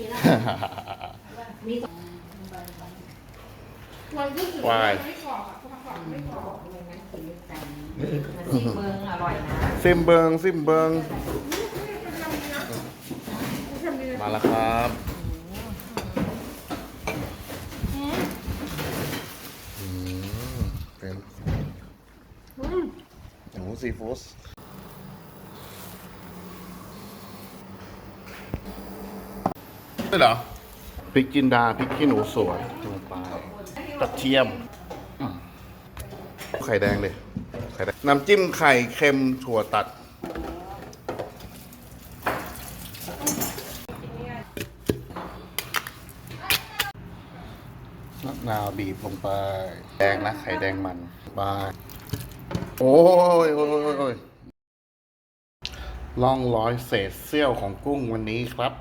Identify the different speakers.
Speaker 1: มีแล้วมีสอง
Speaker 2: วันที่ถือ
Speaker 3: วาย
Speaker 2: ไม่กรอบอะเพราะมันกรอบไม่กรอบ
Speaker 1: ไม่งั้นกินไม่เต็มมันซีเมืองอร่อยนะ
Speaker 3: ซิมเบิงซิมเบิง
Speaker 2: มันทำดีนะมันทำดีนะ
Speaker 3: มาแล้วครับอืมเป็น
Speaker 2: อืม
Speaker 3: หมูซีฟู้ด ใช่เหรอพริกจินดาพริกขี้หนูสวยลงไปกระเทียมอืมไข่แดงเลยไข่แดงน้ำจิ้มไข่เค็มถั่วตัด มะนาวบีบลงไป แดงนะไข่แดงมันบายโอ้ยโอ้ยโอ้ยโอ้ยล่องร้อยเศษเสี้ยวของกุ้งวันนี้ครับ